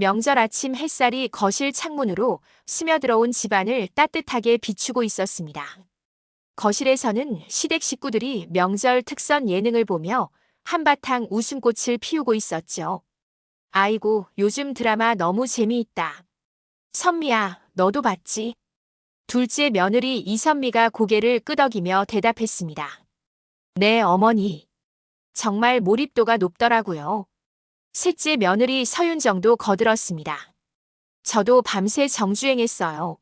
명절 아침 햇살이 거실 창문으로 스며들어온 집안을 따뜻하게 비추고 있었습니다. 거실에서는 시댁 식구들이 명절 특선 예능을 보며 한바탕 웃음꽃을 피우고 있었죠. 아이고, 요즘 드라마 너무 재미있다. 선미야, 너도 봤지? 둘째 며느리 이선미가 고개를 끄덕이며 대답했습니다. 네, 어머니. 정말 몰입도가 높더라고요. 셋째 며느리 서윤정도 거들었습니다. 저도 밤새 정주행했어요.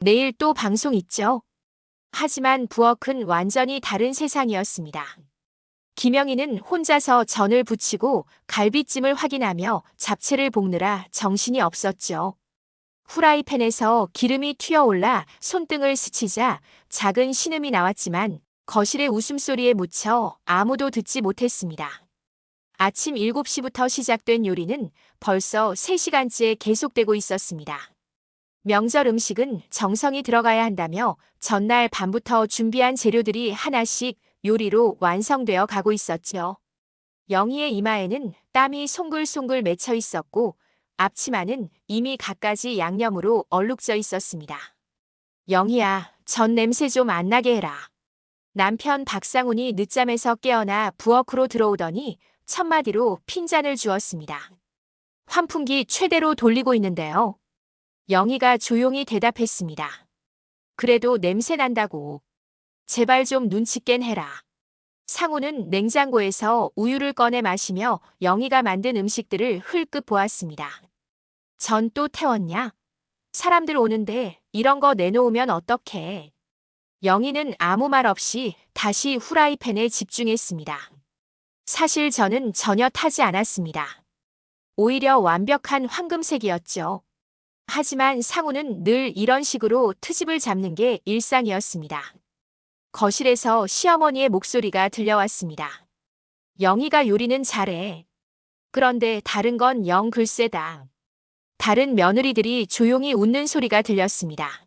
내일 또 방송 있죠? 하지만 부엌은 완전히 다른 세상이었습니다. 김영희는 혼자서 전을 부치고 갈비찜을 확인하며 잡채를 볶느라 정신이 없었죠. 후라이팬에서 기름이 튀어올라 손등을 스치자 작은 신음이 나왔지만 거실의 웃음소리에 묻혀 아무도 듣지 못했습니다. 아침 7시부터 시작된 요리는 벌써 3시간째 계속되고 있었습니다. 명절 음식은 정성이 들어가야 한다며 전날 밤부터 준비한 재료들이 하나씩 요리로 완성되어 가고 있었죠. 영희의 이마에는 땀이 송글송글 맺혀 있었고 앞치마는 이미 갖가지 양념으로 얼룩져 있었습니다. 영희야, 전 냄새 좀 안 나게 해라. 남편 박상훈이 늦잠에서 깨어나 부엌으로 들어오더니 첫마디로 핀잔을 주었습니다. 환풍기 최대로 돌리고 있는데요. 영희가 조용히 대답했습니다. 그래도 냄새 난다고. 제발 좀 눈치 깬 해라. 상우는 냉장고에서 우유를 꺼내 마시며 영희가 만든 음식들을 흘끗 보았습니다. 전 또 태웠냐? 사람들 오는데 이런 거 내놓으면 어떡해. 영희는 아무 말 없이 다시 후라이팬에 집중했습니다. 사실 저는 전혀 타지 않았습니다. 오히려 완벽한 황금색이었죠. 하지만 상우는 늘 이런 식으로 트집을 잡는 게 일상이었습니다. 거실에서 시어머니의 목소리가 들려왔습니다. 영희가 요리는 잘해. 그런데 다른 건 영 글쎄다. 다른 며느리들이 조용히 웃는 소리가 들렸습니다.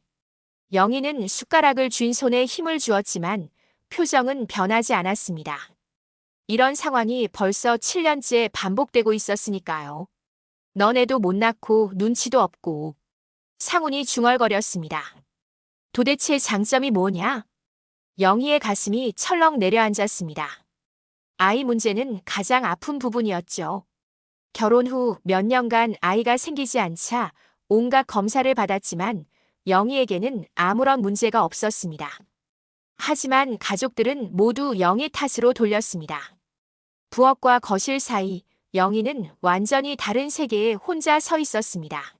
영희는 숟가락을 쥔 손에 힘을 주었지만 표정은 변하지 않았습니다. 이런 상황이 벌써 7년째 반복되고 있었으니까요. 너네도 못 낳고 눈치도 없고. 상훈이 중얼거렸습니다. 도대체 장점이 뭐냐? 영희의 가슴이 철렁 내려앉았습니다. 아이 문제는 가장 아픈 부분이었죠. 결혼 후 몇 년간 아이가 생기지 않자 온갖 검사를 받았지만 영희에게는 아무런 문제가 없었습니다. 하지만 가족들은 모두 영희 탓으로 돌렸습니다. 부엌과 거실 사이 영희는 완전히 다른 세계에 혼자 서 있었습니다.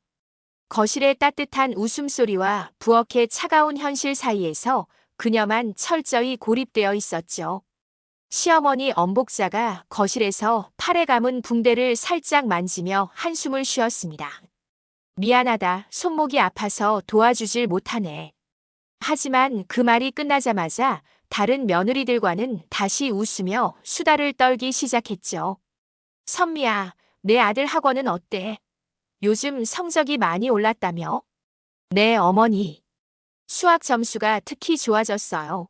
거실의 따뜻한 웃음소리와 부엌의 차가운 현실 사이에서 그녀만 철저히 고립되어 있었죠. 시어머니 엄복자가 거실에서 팔에 감은 붕대를 살짝 만지며 한숨을 쉬었습니다. 미안하다. 손목이 아파서 도와주질 못하네. 하지만 그 말이 끝나자마자 다른 며느리들과는 다시 웃으며 수다를 떨기 시작했죠. 선미야, 내 아들 학원은 어때? 요즘 성적이 많이 올랐다며? 네, 어머니. 수학 점수가 특히 좋아졌어요.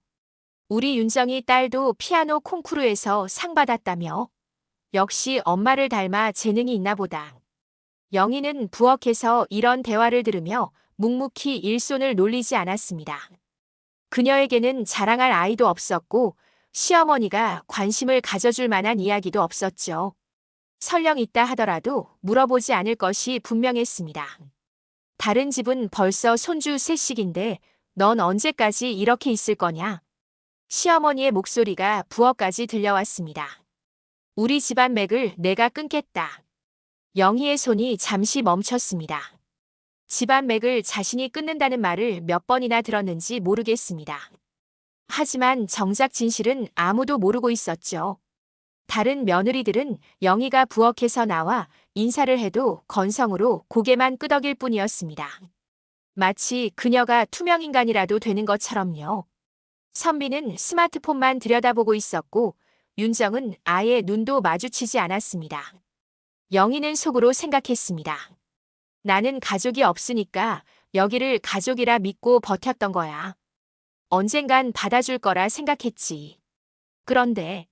우리 윤정이 딸도 피아노 콩쿠르에서 상 받았다며? 역시 엄마를 닮아 재능이 있나 보다. 영희는 부엌에서 이런 대화를 들으며 묵묵히 일손을 놀리지 않았습니다. 그녀에게는 자랑할 아이도 없었고 시어머니가 관심을 가져줄 만한 이야기도 없었죠. 설령 있다 하더라도 물어보지 않을 것이 분명했습니다. 다른 집은 벌써 손주 셋씩인데 넌 언제까지 이렇게 있을 거냐? 시어머니의 목소리가 부엌까지 들려왔습니다. 우리 집안 맥을 내가 끊겠다. 영희의 손이 잠시 멈췄습니다. 집안 맥을 자신이 끊는다는 말을 몇 번이나 들었는지 모르겠습니다. 하지만 정작 진실은 아무도 모르고 있었죠. 다른 며느리들은 영희가 부엌에서 나와 인사를 해도 건성으로 고개만 끄덕일 뿐이었습니다. 마치 그녀가 투명인간이라도 되는 것처럼요. 선비는 스마트폰만 들여다보고 있었고 윤정은 아예 눈도 마주치지 않았습니다. 영희는 속으로 생각했습니다. 나는 가족이 없으니까 여기를 가족이라 믿고 버텼던 거야. 언젠간 받아줄 거라 생각했지. 그런데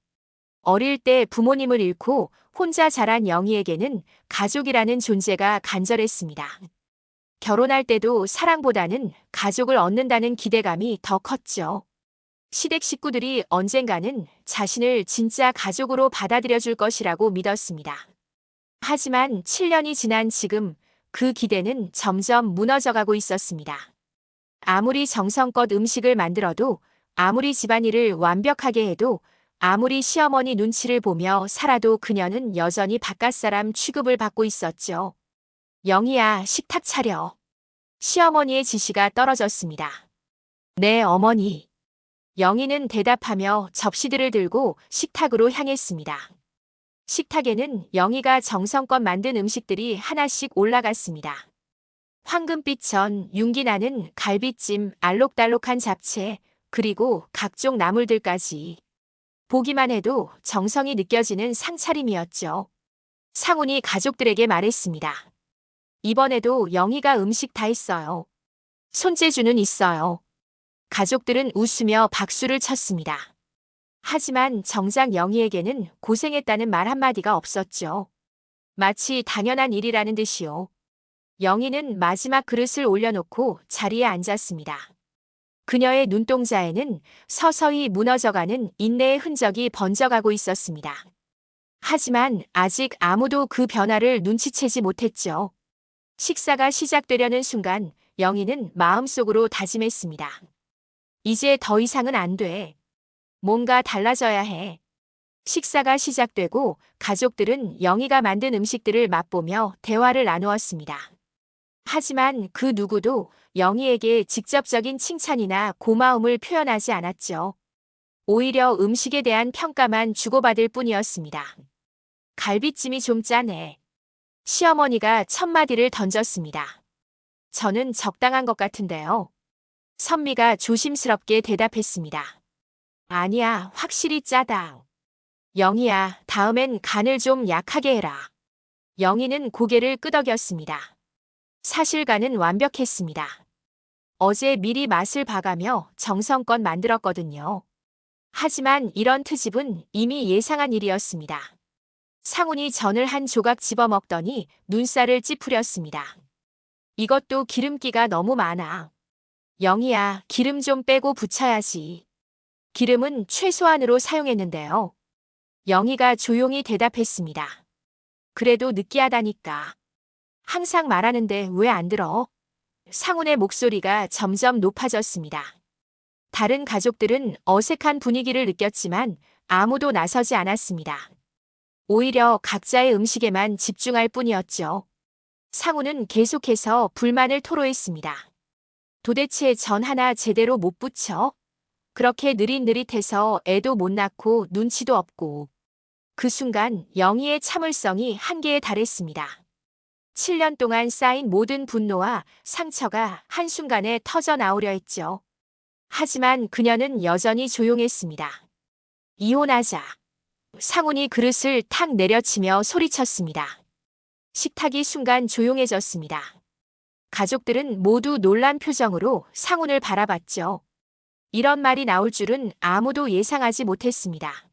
어릴 때 부모님을 잃고 혼자 자란 영희에게는 가족이라는 존재가 간절했습니다. 결혼할 때도 사랑보다는 가족을 얻는다는 기대감이 더 컸죠. 시댁 식구들이 언젠가는 자신을 진짜 가족으로 받아들여 줄 것이라고 믿었습니다. 하지만 7년이 지난 지금 그 기대는 점점 무너져 가고 있었습니다. 아무리 정성껏 음식을 만들어도 아무리 집안일을 완벽하게 해도 아무리 시어머니 눈치를 보며 살아도 그녀는 여전히 바깥사람 취급을 받고 있었죠. 영희야, 식탁 차려. 시어머니의 지시가 떨어졌습니다. 네, 어머니. 영희는 대답하며 접시들을 들고 식탁으로 향했습니다. 식탁에는 영희가 정성껏 만든 음식들이 하나씩 올라갔습니다. 황금빛 전, 윤기 나는 갈비찜, 알록달록한 잡채, 그리고 각종 나물들까지. 보기만 해도 정성이 느껴지는 상차림이었죠. 상훈이 가족들에게 말했습니다. 이번에도 영희가 음식 다 했어요. 손재주는 있어요. 가족들은 웃으며 박수를 쳤습니다. 하지만 정작 영희에게는 고생했다는 말 한마디가 없었죠. 마치 당연한 일이라는 듯이요. 영희는 마지막 그릇을 올려놓고 자리에 앉았습니다. 그녀의 눈동자에는 서서히 무너져가는 인내의 흔적이 번져가고 있었습니다. 하지만 아직 아무도 그 변화를 눈치채지 못했죠. 식사가 시작되려는 순간 영희는 마음속으로 다짐했습니다. 이제 더 이상은 안 돼. 뭔가 달라져야 해. 식사가 시작되고 가족들은 영희가 만든 음식들을 맛보며 대화를 나누었습니다. 하지만 그 누구도 영희에게 직접적인 칭찬이나 고마움을 표현하지 않았죠. 오히려 음식에 대한 평가만 주고받을 뿐이었습니다. 갈비찜이 좀 짜네. 시어머니가 첫 마디를 던졌습니다. 저는 적당한 것 같은데요. 선미가 조심스럽게 대답했습니다. 아니야, 확실히 짜다. 영희야, 다음엔 간을 좀 약하게 해라. 영희는 고개를 끄덕였습니다. 사실 간은 완벽했습니다. 어제 미리 맛을 봐가며 정성껏 만들었거든요. 하지만 이런 트집은 이미 예상한 일이었습니다. 상훈이 전을 한 조각 집어먹더니 눈살을 찌푸렸습니다. 이것도 기름기가 너무 많아. 영희야, 기름 좀 빼고 붙여야지. 기름은 최소한으로 사용했는데요. 영희가 조용히 대답했습니다. 그래도 느끼하다니까. 항상 말하는데 왜 안 들어? 상훈의 목소리가 점점 높아졌습니다. 다른 가족들은 어색한 분위기를 느꼈지만 아무도 나서지 않았습니다. 오히려 각자의 음식에만 집중할 뿐이었죠. 상우는 계속해서 불만을 토로했습니다. 도대체 전 하나 제대로 못 붙여? 그렇게 느릿느릿해서 애도 못 낳고 눈치도 없고. 그 순간 영희의 참을성이 한계에 달했습니다. 7년 동안 쌓인 모든 분노와 상처가 한순간에 터져 나오려 했죠. 하지만 그녀는 여전히 조용했습니다. 이혼하자. 상훈이 그릇을 탁 내려치며 소리쳤습니다. 식탁이 순간 조용해졌습니다. 가족들은 모두 놀란 표정으로 상훈을 바라봤죠. 이런 말이 나올 줄은 아무도 예상하지 못했습니다.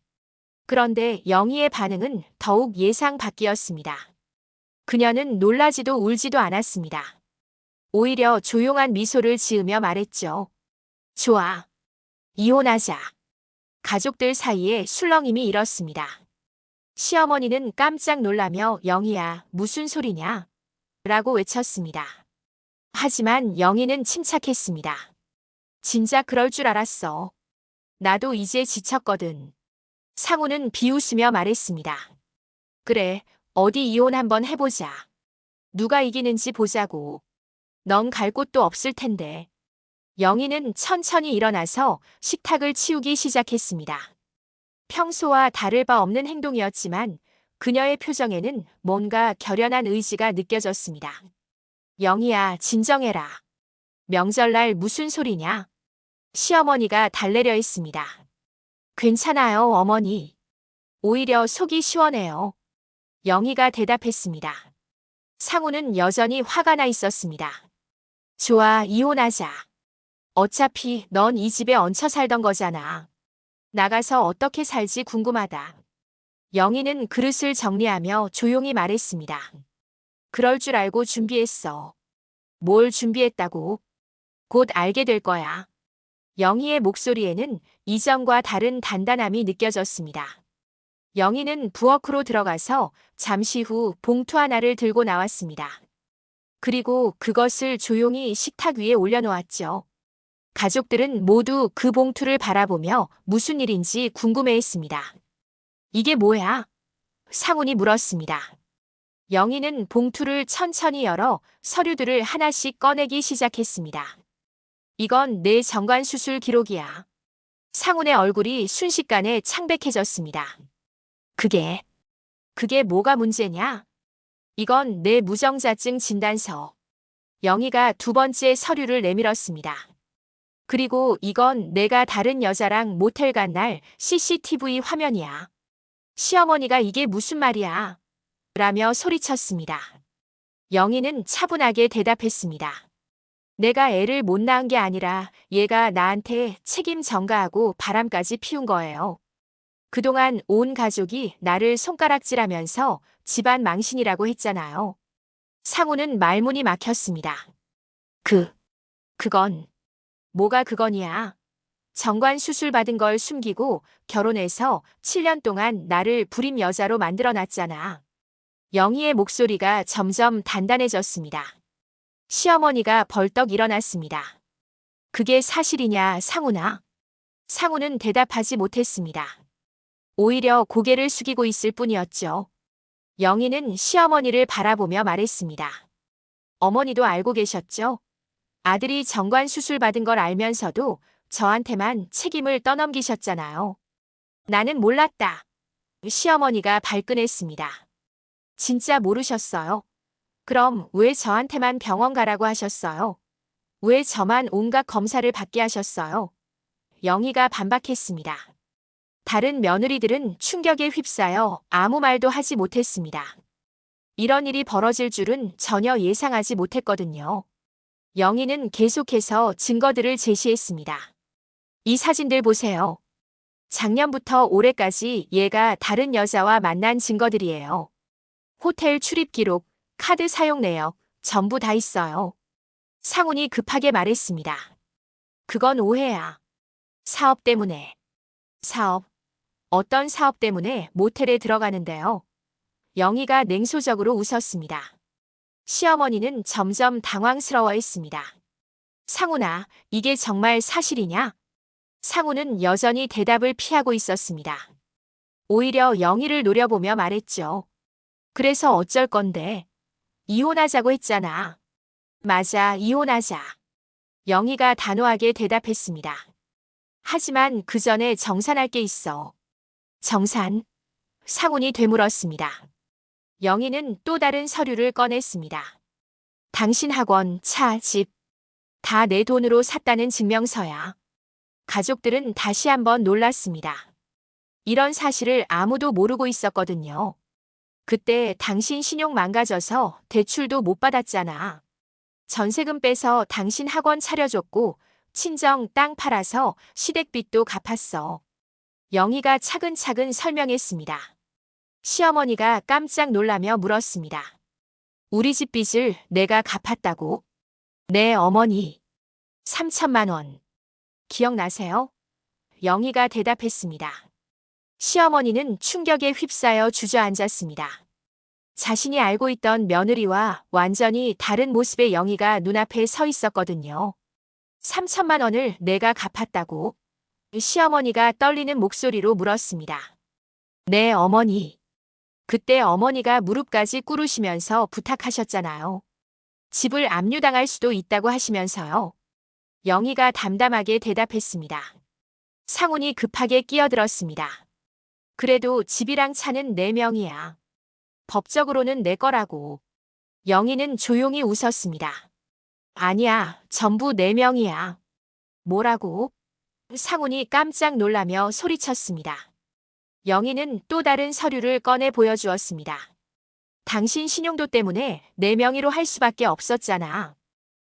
그런데 영희의 반응은 더욱 예상 밖이었습니다. 그녀는 놀라지도 울지도 않았습니다. 오히려 조용한 미소를 지으며 말했죠. 좋아. 이혼하자. 가족들 사이에 술렁임이 일었습니다. 시어머니는 깜짝 놀라며 영희야, 무슨 소리냐? 라고 외쳤습니다. 하지만 영희는 침착했습니다. 진짜 그럴 줄 알았어. 나도 이제 지쳤거든. 상우는 비웃으며 말했습니다. 그래, 어디 이혼 한번 해보자. 누가 이기는지 보자고. 넌 갈 곳도 없을 텐데. 영희는 천천히 일어나서 식탁을 치우기 시작했습니다. 평소와 다를 바 없는 행동이었지만 그녀의 표정에는 뭔가 결연한 의지가 느껴졌습니다. 영희야, 진정해라. 명절날 무슨 소리냐? 시어머니가 달래려 했습니다. 괜찮아요, 어머니. 오히려 속이 시원해요. 영희가 대답했습니다. 상우는 여전히 화가 나 있었습니다. 좋아, 이혼하자. 어차피 넌 이 집에 얹혀 살던 거잖아. 나가서 어떻게 살지 궁금하다. 영희는 그릇을 정리하며 조용히 말했습니다. 그럴 줄 알고 준비했어. 뭘 준비했다고? 곧 알게 될 거야. 영희의 목소리에는 이전과 다른 단단함이 느껴졌습니다. 영희는 부엌으로 들어가서 잠시 후 봉투 하나를 들고 나왔습니다. 그리고 그것을 조용히 식탁 위에 올려놓았죠. 가족들은 모두 그 봉투를 바라보며 무슨 일인지 궁금해했습니다. 이게 뭐야? 상훈이 물었습니다. 영희는 봉투를 천천히 열어 서류들을 하나씩 꺼내기 시작했습니다. 이건 내 정관 수술 기록이야. 상훈의 얼굴이 순식간에 창백해졌습니다. 그게, 그게 뭐가 문제냐? 이건 내 무정자증 진단서. 영희가 두 번째 서류를 내밀었습니다. 그리고 이건 내가 다른 여자랑 모텔 간 날 CCTV 화면이야. 시어머니가 이게 무슨 말이야? 라며 소리쳤습니다. 영희는 차분하게 대답했습니다. 내가 애를 못 낳은 게 아니라 얘가 나한테 책임 전가하고 바람까지 피운 거예요. 그동안 온 가족이 나를 손가락질하면서 집안 망신이라고 했잖아요. 상우는 말문이 막혔습니다. 그, 그건, 뭐가 그건이야? 정관 수술 받은 걸 숨기고 결혼해서 7년 동안 나를 불임 여자로 만들어 놨잖아. 영희의 목소리가 점점 단단해졌습니다. 시어머니가 벌떡 일어났습니다. 그게 사실이냐, 상우나? 상우는 대답하지 못했습니다. 오히려 고개를 숙이고 있을 뿐이었죠. 영희는 시어머니를 바라보며 말했습니다. 어머니도 알고 계셨죠? 아들이 정관 수술 받은 걸 알면서도 저한테만 책임을 떠넘기셨잖아요. 나는 몰랐다. 시어머니가 발끈했습니다. 진짜 모르셨어요? 그럼 왜 저한테만 병원 가라고 하셨어요? 왜 저만 온갖 검사를 받게 하셨어요? 영희가 반박했습니다. 다른 며느리들은 충격에 휩싸여 아무 말도 하지 못했습니다. 이런 일이 벌어질 줄은 전혀 예상하지 못했거든요. 영희는 계속해서 증거들을 제시했습니다. 이 사진들 보세요. 작년부터 올해까지 얘가 다른 여자와 만난 증거들이에요. 호텔 출입 기록, 카드 사용 내역, 전부 다 있어요. 상훈이 급하게 말했습니다. 그건 오해야. 사업 때문에. 사업. 어떤 사업 때문에 모텔에 들어가는데요. 영희가 냉소적으로 웃었습니다. 시어머니는 점점 당황스러워했습니다. 상훈아, 이게 정말 사실이냐? 상훈은 여전히 대답을 피하고 있었습니다. 오히려 영희를 노려보며 말했죠. 그래서 어쩔 건데? 이혼하자고 했잖아. 맞아, 이혼하자. 영희가 단호하게 대답했습니다. 하지만 그 전에 정산할 게 있어. 정산? 상훈이 되물었습니다. 영희는 또 다른 서류를 꺼냈습니다. 당신 학원, 차, 집. 다 내 돈으로 샀다는 증명서야. 가족들은 다시 한번 놀랐습니다. 이런 사실을 아무도 모르고 있었거든요. 그때 당신 신용 망가져서 대출도 못 받았잖아. 전세금 빼서 당신 학원 차려줬고 친정 땅 팔아서 시댁빚도 갚았어. 영희가 차근차근 설명했습니다. 시어머니가 깜짝 놀라며 물었습니다. 우리 집 빚을 내가 갚았다고? 네, 어머니. 3천만 원. 기억나세요? 영희가 대답했습니다. 시어머니는 충격에 휩싸여 주저앉았습니다. 자신이 알고 있던 며느리와 완전히 다른 모습의 영희가 눈앞에 서 있었거든요. 3천만 원을 내가 갚았다고 시어머니가 떨리는 목소리로 물었습니다. 네, 어머니. 그때 어머니가 무릎까지 꿇으시면서 부탁하셨잖아요. 집을 압류당할 수도 있다고 하시면서요. 영희가 담담하게 대답했습니다. 상훈이 급하게 끼어들었습니다. 그래도 집이랑 차는 내 명이야. 법적으로는 내 거라고. 영희는 조용히 웃었습니다. 아니야, 전부 내 명이야. 뭐라고? 상훈이 깜짝 놀라며 소리쳤습니다. 영희는 또 다른 서류를 꺼내 보여주었습니다. 당신 신용도 때문에 내 명의로 할 수밖에 없었잖아.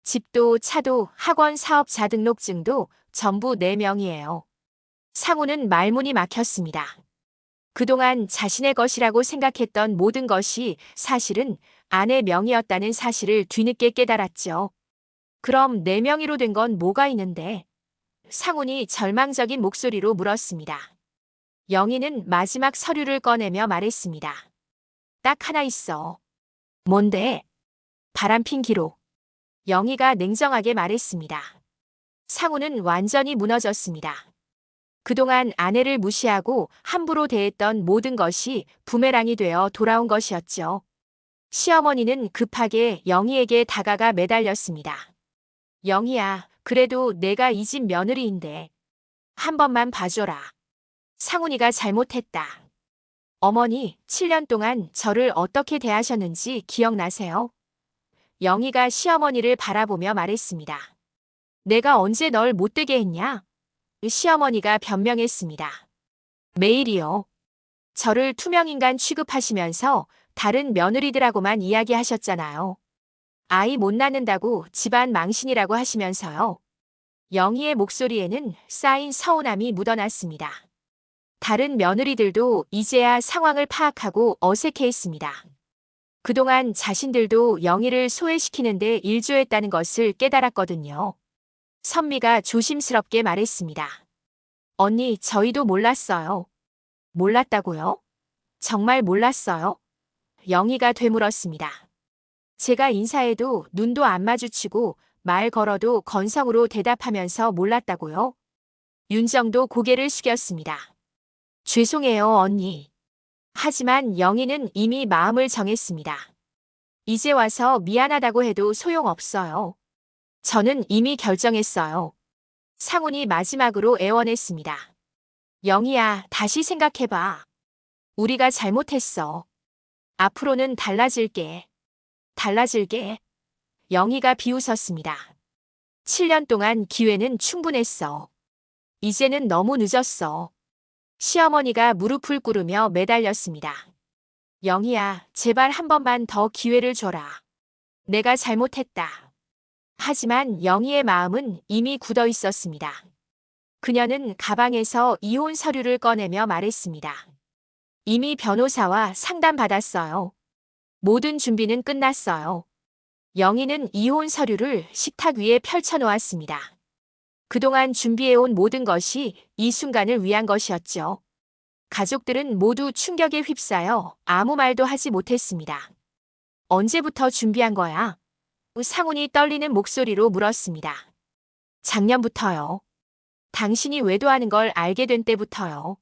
집도 차도 학원 사업자 등록증도 전부 내 명이에요. 상우는 말문이 막혔습니다. 그동안 자신의 것이라고 생각했던 모든 것이 사실은 아내 명의였다는 사실을 뒤늦게 깨달았죠. 그럼 내 명의로 된 건 뭐가 있는데? 상훈이 절망적인 목소리로 물었습니다. 영희는 마지막 서류를 꺼내며 말했습니다. 딱 하나 있어. 뭔데? 바람핀 기록. 영희가 냉정하게 말했습니다. 상우는 완전히 무너졌습니다. 그동안 아내를 무시하고 함부로 대했던 모든 것이 부메랑이 되어 돌아온 것이었죠. 시어머니는 급하게 영희에게 다가가 매달렸습니다. 영희야, 그래도 내가 이 집 며느리인데 한 번만 봐줘라. 상훈이가 잘못했다. 어머니, 7년 동안 저를 어떻게 대하셨는지 기억나세요? 영희가 시어머니를 바라보며 말했습니다. 내가 언제 널 못되게 했냐? 시어머니가 변명했습니다. 매일이요. 저를 투명인간 취급하시면서 다른 며느리들하고만 이야기하셨잖아요. 아이 못 낳는다고 집안 망신이라고 하시면서요. 영희의 목소리에는 쌓인 서운함이 묻어났습니다. 다른 며느리들도 이제야 상황을 파악하고 어색해했습니다. 그동안 자신들도 영희를 소외시키는데 일조했다는 것을 깨달았거든요. 선미가 조심스럽게 말했습니다. 언니, 저희도 몰랐어요. 몰랐다고요? 정말 몰랐어요? 영희가 되물었습니다. 제가 인사해도 눈도 안 마주치고 말 걸어도 건성으로 대답하면서 몰랐다고요? 윤정도 고개를 숙였습니다. 죄송해요, 언니. 하지만 영희는 이미 마음을 정했습니다. 이제 와서 미안하다고 해도 소용없어요. 저는 이미 결정했어요. 상훈이 마지막으로 애원했습니다. 영희야, 다시 생각해봐. 우리가 잘못했어. 앞으로는 달라질게. 달라질게. 영희가 비웃었습니다. 7년 동안 기회는 충분했어. 이제는 너무 늦었어. 시어머니가 무릎을 꿇으며 매달렸습니다. 영희야, 제발 한 번만 더 기회를 줘라. 내가 잘못했다. 하지만 영희의 마음은 이미 굳어 있었습니다. 그녀는 가방에서 이혼 서류를 꺼내며 말했습니다. 이미 변호사와 상담받았어요. 모든 준비는 끝났어요. 영희는 이혼 서류를 식탁 위에 펼쳐놓았습니다. 그동안 준비해온 모든 것이 이 순간을 위한 것이었죠. 가족들은 모두 충격에 휩싸여 아무 말도 하지 못했습니다. 언제부터 준비한 거야? 상훈이 떨리는 목소리로 물었습니다. 작년부터요. 당신이 외도하는 걸 알게 된 때부터요.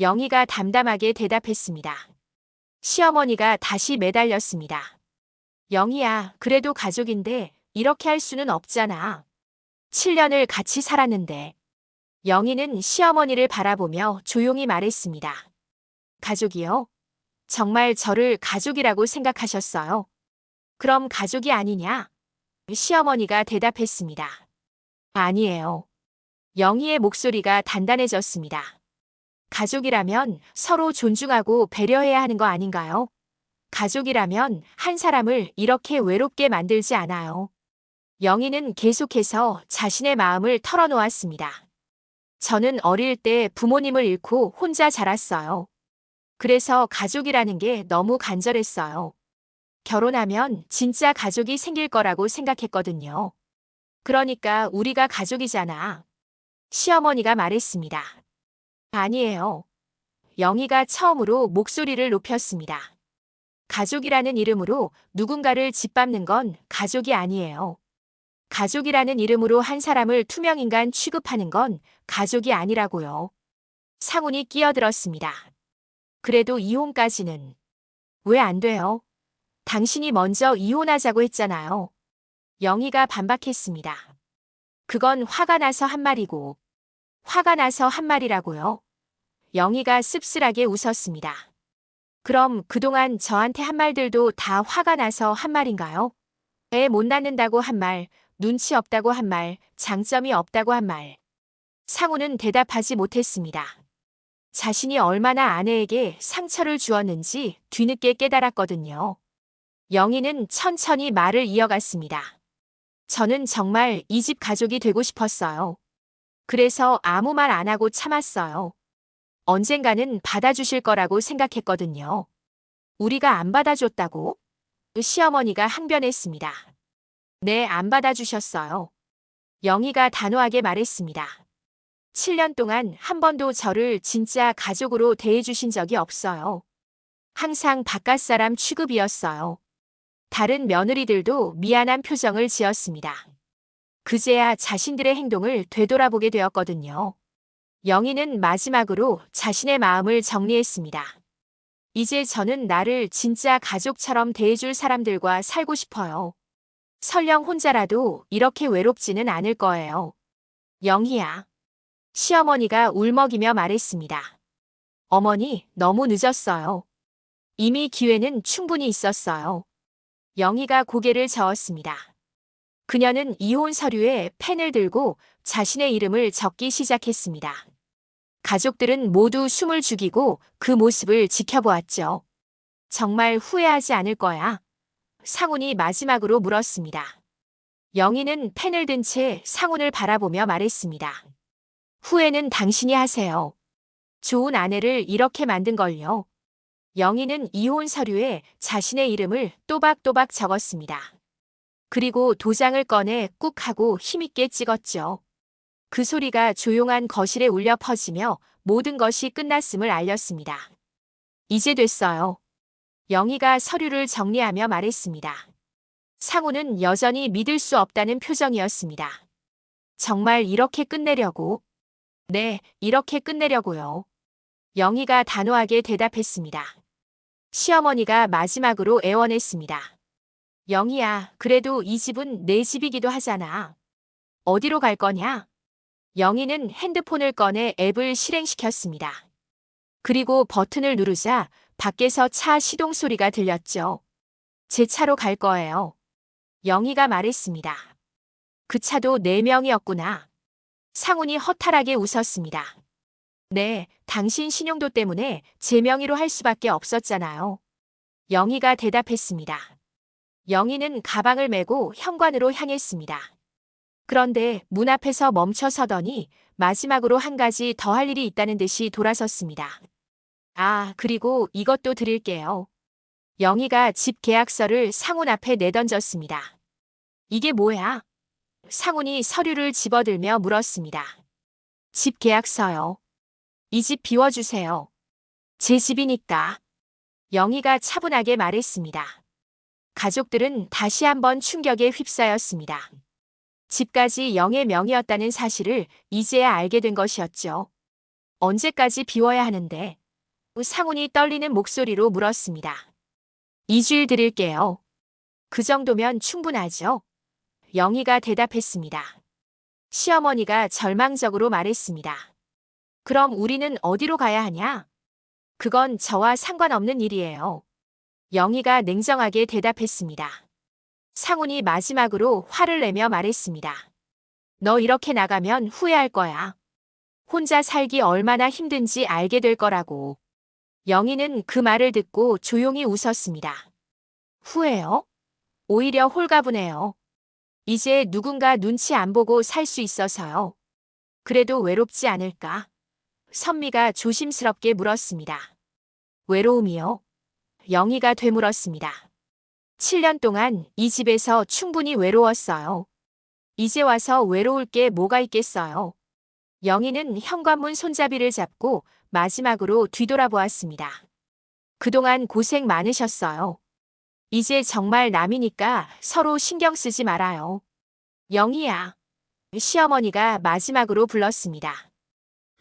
영희가 담담하게 대답했습니다. 시어머니가 다시 매달렸습니다. 영희야, 그래도 가족인데 이렇게 할 수는 없잖아. 7년을 같이 살았는데. 영희는 시어머니를 바라보며 조용히 말했습니다. 가족이요? 정말 저를 가족이라고 생각하셨어요? 그럼 가족이 아니냐? 시어머니가 대답했습니다. 아니에요. 영희의 목소리가 단단해졌습니다. 가족이라면 서로 존중하고 배려해야 하는 거 아닌가요? 가족이라면 한 사람을 이렇게 외롭게 만들지 않아요. 영희는 계속해서 자신의 마음을 털어놓았습니다. 저는 어릴 때 부모님을 잃고 혼자 자랐어요. 그래서 가족이라는 게 너무 간절했어요. 결혼하면 진짜 가족이 생길 거라고 생각했거든요. 그러니까 우리가 가족이잖아. 시어머니가 말했습니다. 아니에요. 영희가 처음으로 목소리를 높였습니다. 가족이라는 이름으로 누군가를 짓밟는 건 가족이 아니에요. 가족이라는 이름으로 한 사람을 투명인간 취급하는 건 가족이 아니라고요. 상훈이 끼어들었습니다. 그래도 이혼까지는 왜 안 돼요? 당신이 먼저 이혼하자고 했잖아요. 영희가 반박했습니다. 그건 화가 나서 한 말이고, 화가 나서 한 말이라고요. 영희가 씁쓸하게 웃었습니다. 그럼 그동안 저한테 한 말들도 다 화가 나서 한 말인가요? 애 못 낳는다고 한 말, 눈치 없다고 한 말, 장점이 없다고 한 말. 상우는 대답하지 못했습니다. 자신이 얼마나 아내에게 상처를 주었는지 뒤늦게 깨달았거든요. 영희는 천천히 말을 이어갔습니다. 저는 정말 이 집 가족이 되고 싶었어요. 그래서 아무 말 안 하고 참았어요. 언젠가는 받아주실 거라고 생각했거든요. 우리가 안 받아줬다고? 시어머니가 항변했습니다. 네, 안 받아주셨어요. 영희가 단호하게 말했습니다. 7년 동안 한 번도 저를 진짜 가족으로 대해주신 적이 없어요. 항상 바깥 사람 취급이었어요. 다른 며느리들도 미안한 표정을 지었습니다. 그제야 자신들의 행동을 되돌아보게 되었거든요. 영희는 마지막으로 자신의 마음을 정리했습니다. 이제 저는 나를 진짜 가족처럼 대해줄 사람들과 살고 싶어요. 설령 혼자라도 이렇게 외롭지는 않을 거예요. 영희야. 시어머니가 울먹이며 말했습니다. 어머니, 너무 늦었어요. 이미 기회는 충분히 있었어요. 영희가 고개를 저었습니다. 그녀는 이혼 서류에 펜을 들고 자신의 이름을 적기 시작했습니다. 가족들은 모두 숨을 죽이고 그 모습을 지켜보았죠. 정말 후회하지 않을 거야. 상훈이 마지막으로 물었습니다. 영희는 펜을 든 채 상훈을 바라보며 말했습니다. 후회는 당신이 하세요. 좋은 아내를 이렇게 만든 걸요. 영희는 이혼 서류에 자신의 이름을 또박또박 적었습니다. 그리고 도장을 꺼내 꾹 하고 힘있게 찍었죠. 그 소리가 조용한 거실에 울려 퍼지며 모든 것이 끝났음을 알렸습니다. 이제 됐어요. 영희가 서류를 정리하며 말했습니다. 상우는 여전히 믿을 수 없다는 표정이었습니다. 정말 이렇게 끝내려고? 네, 이렇게 끝내려고요. 영희가 단호하게 대답했습니다. 시어머니가 마지막으로 애원했습니다. 영희야, 그래도 이 집은 내 집이기도 하잖아. 어디로 갈 거냐? 영희는 핸드폰을 꺼내 앱을 실행시켰습니다. 그리고 버튼을 누르자 밖에서 차 시동 소리가 들렸죠. 제 차로 갈 거예요. 영희가 말했습니다. 그 차도 네 명이었구나. 상훈이 허탈하게 웃었습니다. 네, 당신 신용도 때문에 제 명의로 할 수밖에 없었잖아요. 영희가 대답했습니다. 영희는 가방을 메고 현관으로 향했습니다. 그런데 문 앞에서 멈춰 서더니 마지막으로 한 가지 더 할 일이 있다는 듯이 돌아섰습니다. 아, 그리고 이것도 드릴게요. 영희가 집 계약서를 상훈 앞에 내던졌습니다. 이게 뭐야? 상훈이 서류를 집어들며 물었습니다. 집 계약서요. 이 집 비워주세요. 제 집이니까. 영희가 차분하게 말했습니다. 가족들은 다시 한번 충격에 휩싸였습니다. 집까지 영의 명이었다는 사실을 이제야 알게 된 것이었죠. 언제까지 비워야 하는데? 상훈이 떨리는 목소리로 물었습니다. 2주일 드릴게요. 그 정도면 충분하죠? 영희가 대답했습니다. 시어머니가 절망적으로 말했습니다. 그럼 우리는 어디로 가야 하냐? 그건 저와 상관없는 일이에요. 영희가 냉정하게 대답했습니다. 상훈이 마지막으로 화를 내며 말했습니다. 너 이렇게 나가면 후회할 거야. 혼자 살기 얼마나 힘든지 알게 될 거라고. 영희는 그 말을 듣고 조용히 웃었습니다. 후회요? 오히려 홀가분해요. 이제 누군가 눈치 안 보고 살 수 있어서요. 그래도 외롭지 않을까? 선미가 조심스럽게 물었습니다. 외로움이요? 영희가 되물었습니다. 7년 동안 이 집에서 충분히 외로웠어요. 이제 와서 외로울 게 뭐가 있겠어요. 영희는 현관문 손잡이를 잡고 마지막으로 뒤돌아보았습니다. 그동안 고생 많으셨어요. 이제 정말 남이니까 서로 신경 쓰지 말아요. 영희야. 시어머니가 마지막으로 불렀습니다.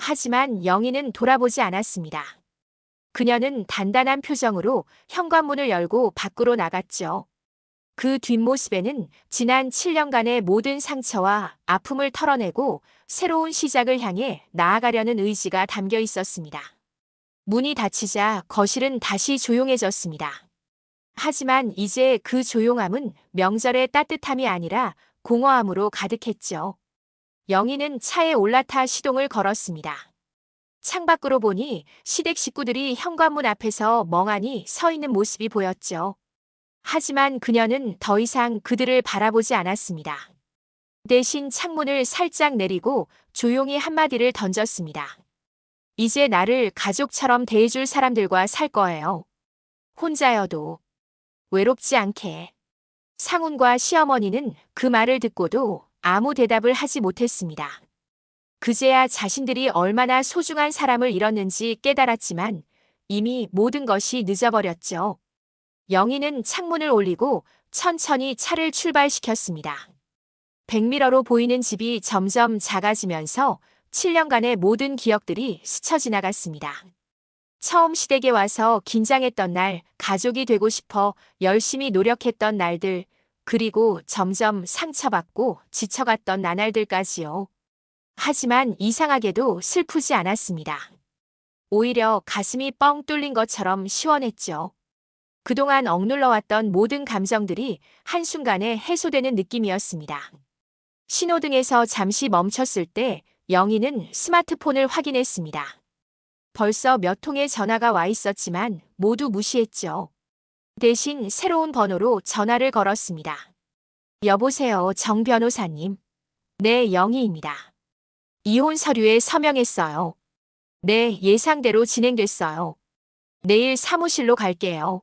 하지만 영희는 돌아보지 않았습니다. 그녀는 단단한 표정으로 현관문을 열고 밖으로 나갔죠. 그 뒷모습에는 지난 7년간의 모든 상처와 아픔을 털어내고 새로운 시작을 향해 나아가려는 의지가 담겨 있었습니다. 문이 닫히자 거실은 다시 조용해졌습니다. 하지만 이제 그 조용함은 명절의 따뜻함이 아니라 공허함으로 가득했죠. 영희는 차에 올라타 시동을 걸었습니다. 창밖으로 보니 시댁 식구들이 현관문 앞에서 멍하니 서 있는 모습이 보였죠. 하지만 그녀는 더 이상 그들을 바라보지 않았습니다. 대신 창문을 살짝 내리고 조용히 한마디를 던졌습니다. 이제 나를 가족처럼 대해줄 사람들과 살 거예요. 혼자여도 외롭지 않게. 상훈과 시어머니는 그 말을 듣고도 아무 대답을 하지 못했습니다. 그제야 자신들이 얼마나 소중한 사람을 잃었는지 깨달았지만 이미 모든 것이 늦어버렸죠. 영희는 창문을 올리고 천천히 차를 출발시켰습니다. 백미러로 보이는 집이 점점 작아지면서 7년간의 모든 기억들이 스쳐 지나갔습니다. 처음 시댁에 와서 긴장했던 날, 가족이 되고 싶어 열심히 노력했던 날들, 그리고 점점 상처받고 지쳐갔던 나날들까지요. 하지만 이상하게도 슬프지 않았습니다. 오히려 가슴이 뻥 뚫린 것처럼 시원했죠. 그동안 억눌러왔던 모든 감정들이 한순간에 해소되는 느낌이었습니다. 신호등에서 잠시 멈췄을 때 영희는 스마트폰을 확인했습니다. 벌써 몇 통의 전화가 와 있었지만 모두 무시했죠. 대신 새로운 번호로 전화를 걸었습니다. 여보세요, 정 변호사님. 네, 영희입니다. 이혼 서류에 서명했어요. 네, 예상대로 진행됐어요. 내일 사무실로 갈게요.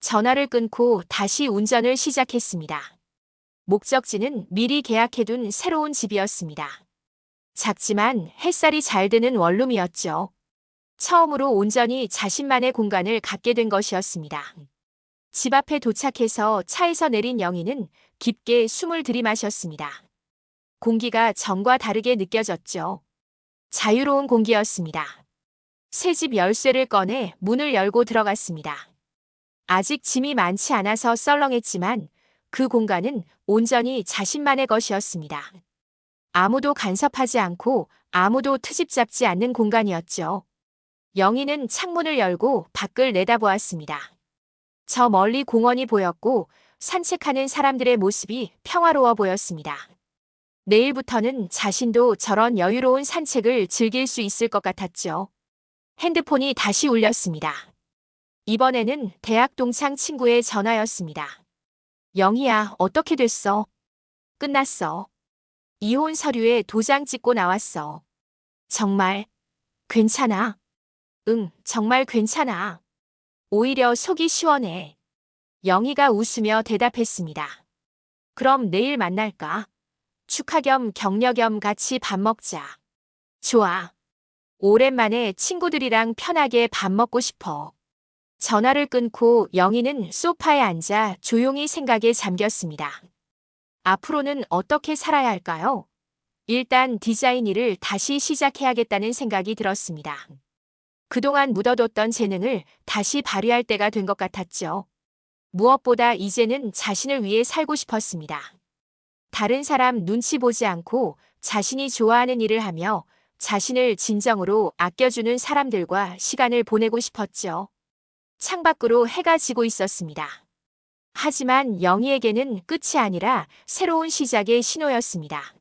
전화를 끊고 다시 운전을 시작했습니다. 목적지는 미리 계약해둔 새로운 집이었습니다. 작지만 햇살이 잘 드는 원룸이었죠. 처음으로 온전히 자신만의 공간을 갖게 된 것이었습니다. 집 앞에 도착해서 차에서 내린 영희는 깊게 숨을 들이마셨습니다. 공기가 전과 다르게 느껴졌죠. 자유로운 공기였습니다. 새집 열쇠를 꺼내 문을 열고 들어갔습니다. 아직 짐이 많지 않아서 썰렁했지만 그 공간은 온전히 자신만의 것이었습니다. 아무도 간섭하지 않고 아무도 트집 잡지 않는 공간이었죠. 영희는 창문을 열고 밖을 내다보았습니다. 저 멀리 공원이 보였고 산책하는 사람들의 모습이 평화로워 보였습니다. 내일부터는 자신도 저런 여유로운 산책을 즐길 수 있을 것 같았죠. 핸드폰이 다시 울렸습니다. 이번에는 대학 동창 친구의 전화였습니다. 영희야, 어떻게 됐어? 끝났어. 이혼 서류에 도장 찍고 나왔어. 정말 괜찮아. 응, 정말 괜찮아. 오히려 속이 시원해. 영희가 웃으며 대답했습니다. 그럼 내일 만날까? 축하 겸 격려 겸 같이 밥 먹자. 좋아. 오랜만에 친구들이랑 편하게 밥 먹고 싶어. 전화를 끊고 영희는 소파에 앉아 조용히 생각에 잠겼습니다. 앞으로는 어떻게 살아야 할까요? 일단 디자인 일을 다시 시작해야겠다는 생각이 들었습니다. 그동안 묻어뒀던 재능을 다시 발휘할 때가 된 것 같았죠. 무엇보다 이제는 자신을 위해 살고 싶었습니다. 다른 사람 눈치 보지 않고 자신이 좋아하는 일을 하며 자신을 진정으로 아껴주는 사람들과 시간을 보내고 싶었죠. 창밖으로 해가 지고 있었습니다. 하지만 영희에게는 끝이 아니라 새로운 시작의 신호였습니다.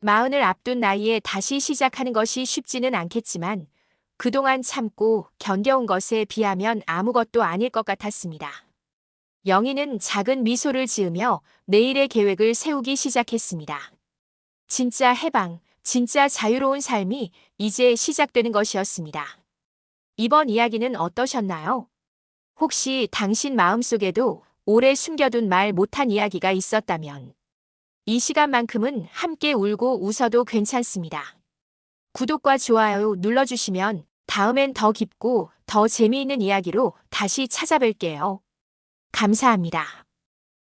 마흔을 앞둔 나이에 다시 시작하는 것이 쉽지는 않겠지만 그동안 참고 견뎌온 것에 비하면 아무것도 아닐 것 같았습니다. 영희는 작은 미소를 지으며 내일의 계획을 세우기 시작했습니다. 진짜 해방, 진짜 자유로운 삶이 이제 시작되는 것이었습니다. 이번 이야기는 어떠셨나요? 혹시 당신 마음속에도 오래 숨겨둔 말 못한 이야기가 있었다면 이 시간만큼은 함께 울고 웃어도 괜찮습니다. 구독과 좋아요 눌러주시면 다음엔 더 깊고 더 재미있는 이야기로 다시 찾아뵐게요. 감사합니다.